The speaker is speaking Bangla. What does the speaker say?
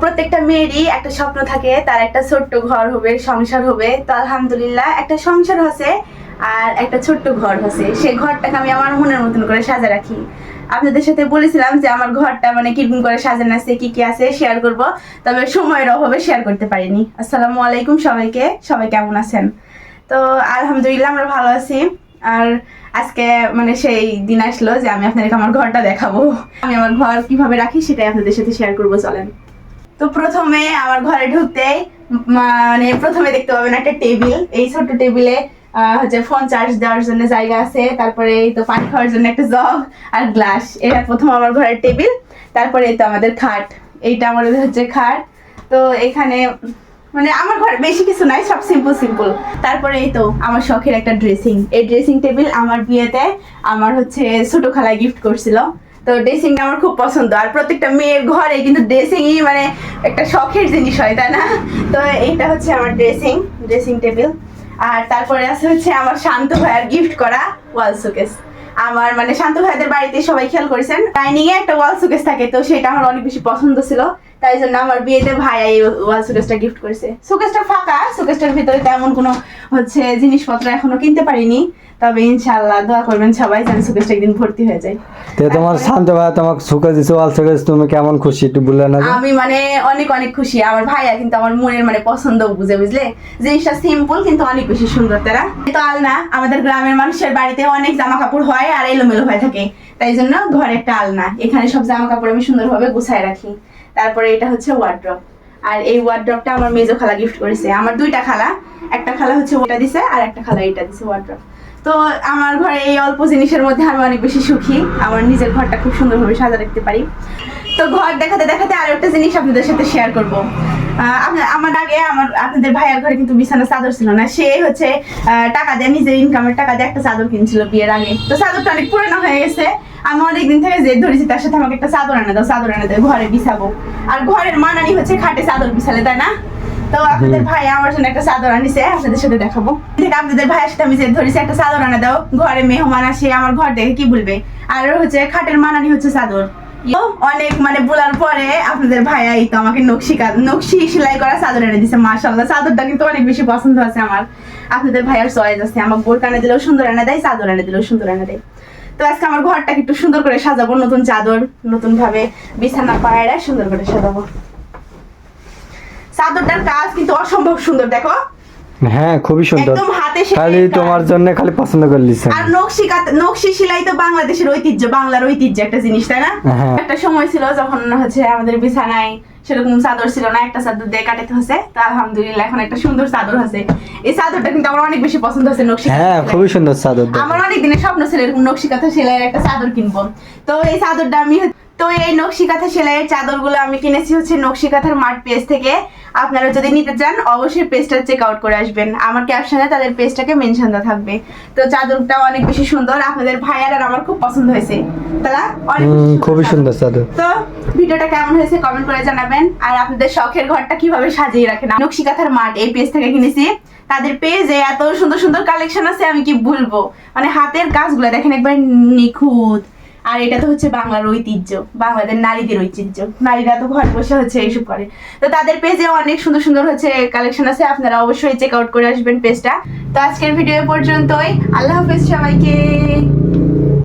প্রত্যেকটা মেয়েরই একটা স্বপ্ন থাকে, তার একটা ছোট্ট ঘর হবে, সংসার হবে। তো আলহামদুলিল্লাহ, একটা সংসার হচ্ছে আর একটা ছোট্ট ঘর হচ্ছে সেই ঘরটাকে আমি আমার মনের মতন করে সাজা রাখি। আপনাদের সাথে বলেছিলাম যে আমার ঘরটা মানে কীরকম করে সাজানো আছে, কি কি আছে শেয়ার করব, তবে সময়ের অভাবে শেয়ার করতে পারিনি। আসসালামু আলাইকুম সবাইকে, সবাই কেমন আছেন? তো আলহামদুলিল্লাহ আমরা ভালো আছি। আর আজকে মানে সেই দিন আসলো যে আমি আপনাদেরকে আমার ঘরটা দেখাবো। আমি আমার ঘর কীভাবে রাখি সেটাই আপনাদের সাথে শেয়ার করব, চলেন। তো প্রথমে আমার ঘরে ঢুকতেই মানে প্রথমে দেখতে পাবেন একটা টেবিল। এই ছোট্ট টেবিলে হচ্ছে ফোন চার্জ দেওয়ার জন্য জায়গা আছে। তারপরে এই তো পানি খাওয়ার জন্য একটা জগ আর গ্লাস এটা প্রথম আমার ঘরের টেবিল। তারপরে এই তো আমাদের খাট। এইটা আমাদের হচ্ছে খাট। তো এখানে মানে আমার ঘরে বেশি কিছু নাই, সব সিম্পল সিম্পল তারপরে এই তো আমার শখের একটা ড্রেসিং এই ড্রেসিং টেবিল আমার বিয়েতে আমার হচ্ছে ছোট খালায় গিফট করছিল। তো ড্রেসিংটা আমার খুব পছন্দ। আর প্রত্যেকটা মেয়ের ঘরে কিন্তু ড্রেসিংই মানে একটা শখের জিনিস হয়, তাই না? তো এইটা হচ্ছে আমার ড্রেসিং ড্রেসিং টেবিল। আর তারপরে আছে হচ্ছে আমার শান্ত ভাইয়ার গিফট করা ওয়াল সুকেস আমার মানে শান্ত ভাইদের বাড়িতে সবাই খেয়াল করেছেন ডাইনিং এ একটা ওয়াল সুকেস থাকে, তো সেটা আমার অনেক বেশি পছন্দ ছিল। তাই জন্য আমার বিয়েতে ভাই এই ওয়াল শোকেসটা গিফট করেছে। শোকেসটা ফাঁকা শোকেসটার ভিতরে তেমন কোনো হচ্ছে জিনিসপত্র এখনও কিনতে পারিনি। তবে ইনশাআল্লাহ দোয়া করবেন সবাই যেন শোকেসটা একদিন ভর্তি হয়ে যায়। তে তোমার শান্ত ভাই তোমাকে সুখে দিছে ওয়াল সুখে তুমি কেমন খুশি একটু বললে না আমি মানে অনেক অনেক খুশি। আমার ভাইয়া কিন্তু আমার মনের মানে পছন্দ বুঝে বুঝলে? জিনিসটা সিম্পল কিন্তু অনেক বেশি সুন্দর তারা। তো আলনা আমাদের গ্রামের মানুষের বাড়িতে অনেক জামা কাপড় হয় আর এলোমেলো হয়ে থাকে। তাই জন্য ঘরে একটা আলনা। এখানে সব জামা কাপড় আমি সুন্দরভাবে গুছায় রাখি। তারপরে এটা হচ্ছে ওয়ার্ড্রপ আর এই ওয়ার্ড্রপটা আমার মেজো খালা গিফট করেছে। আমার দুইটা খালা, একটা খালা হচ্ছে ওটা দিছে আর একটা খালা এটা দিছে ওয়ার্ড্রপ তো আমার ঘরে এই অল্প জিনিসের মধ্যে আমি অনেক বেশি সুখী। আমার নিজের ঘরটা খুব সুন্দরভাবে সাজা রাখতে পারি। তো ঘর দেখাতে দেখাতে আরও একটা জিনিস আপনাদের সাথে শেয়ার করব। আমার আগে আমার আপনাদের ভাইয়ের ঘরে কিন্তু বিছানা চাদর ছিল না। সে হচ্ছে টাকা দিয়ে নিজের ইনকামের টাকা দিয়ে একটা চাদর কিনছিল বিয়ের আগে। তো চাদরটা অনেক পুরনো হয়ে গেছে। আমি অনেকদিন থেকে জেদ ধরেছি তার সাথে আমাকে একটা চাদর এনে দাও চাদর এনে দাও ঘরে বিছাবো। আর ঘরের মানানি হচ্ছে খাটে চাদর বিছালে তাই না? তো আপনাদের ভাই আমার জন্য একটা চাদর আনিছে আপনাদের সাথে দেখাবো। আপনাদের ভাইয়ের সাথে আমি জেদ ধরেছি একটা চাদর আনে দাও ঘরে মেহমান আসে আমার ঘর দেখে কি বলবে? আর হচ্ছে খাটের মানানি হচ্ছে চাদর। অনেক মানে বলার পরে আপনাদের ভাইয়া এই তো আমাকে নকশি নকশি সেলাই করা চাদর এনে দিছে মাশাল্লাহ চাদরটা কিন্তু অনেক বেশি পছন্দ আছে আমার। আপনাদের ভাইয়ার চয়েস আছে। আমার বোর কানে দিলেও সুন্দর এনে দেয়, চাদর এনে দিলেও সুন্দর এনে দেয়। তো আজকে আমার ঘরটাকে একটু সুন্দর করে সাজাবো, নতুন চাদর নতুন ভাবে বিছানা পায়রা সুন্দর করে সাজাবো। চাদরটার কাজ কিন্তু অসম্ভব সুন্দর, দেখো। হ্যাঁ খুবই সুন্দর। একদম হাতে খালি তোমার জন্য খালি পছন্দ করে লিছে। আর নকশি নকশি সেলাই তো বাংলাদেশের ঐতিহ্য বাংলার ঐতিহ্য একটা জিনিস তাই না? হ্যাঁ। একটা সময় ছিল যখন হচ্ছে আমাদের বিছানায় সেরকম চাদর ছিল না একটা চাদর দিয়ে কাটাতে হচ্ছে। তো আলহামদুলিল্লাহ এখন একটা সুন্দর চাদর আছে। এই চাদরটা কিন্তু আমার অনেক বেশি পছন্দ হচ্ছে নকশি হ্যাঁ খুবই সুন্দর চাদর আমার অনেক দিনের স্বপ্ন ছিল এরকম নকশি কাঁথা সেলাইয়ের একটা চাদর কিনবো। তো এই চাদরটা আমি তো এই নকশি কাঁথা সেলাইয়ের চাদরগুলো আমি কিনেছি হচ্ছে নকশি কাঁথার মার্ট পেজ থেকে। আপনারা যদি নিতে চান অবশ্যই পেজটা চেক আউট করে আসবেন। আমার ক্যাপশনে তাদের পেজটাকে মেনশন দেওয়া থাকবে। তো চাদরটা অনেক বেশি সুন্দর। আপনাদের ভাইয়ার আর আমার খুব পছন্দ হয়েছে। তারা অনেক খুবই সুন্দর চাদর। তো ভিডিওটা কেমন হয়েছে কমেন্ট করে জানাবেন। আর আপনাদের শখের ঘরটা কীভাবে সাজিয়ে রাখেন? নকশি কাঁথার মাঠ এই পেজ থেকে কিনেছি। তাদের পেজে এত সুন্দর সুন্দর কালেকশন আছে আমি কি বলব মানে হাতের কাজগুলো দেখেন একবার নিখুঁত। আর এটা তো হচ্ছে বাংলার ঐতিহ্য, বাংলাদের নারীদের ঐতিহ্য। নারীরা তো ঘর বসে হচ্ছে এইসব করে। তো তাদের পেজে অনেক সুন্দর সুন্দর হচ্ছে কালেকশন আছে, আপনারা অবশ্যই চেক আউট করে আসবেন পেজটা। তো আজকের ভিডিও পর্যন্তই। আল্লাহ হাফেজ সবাইকে।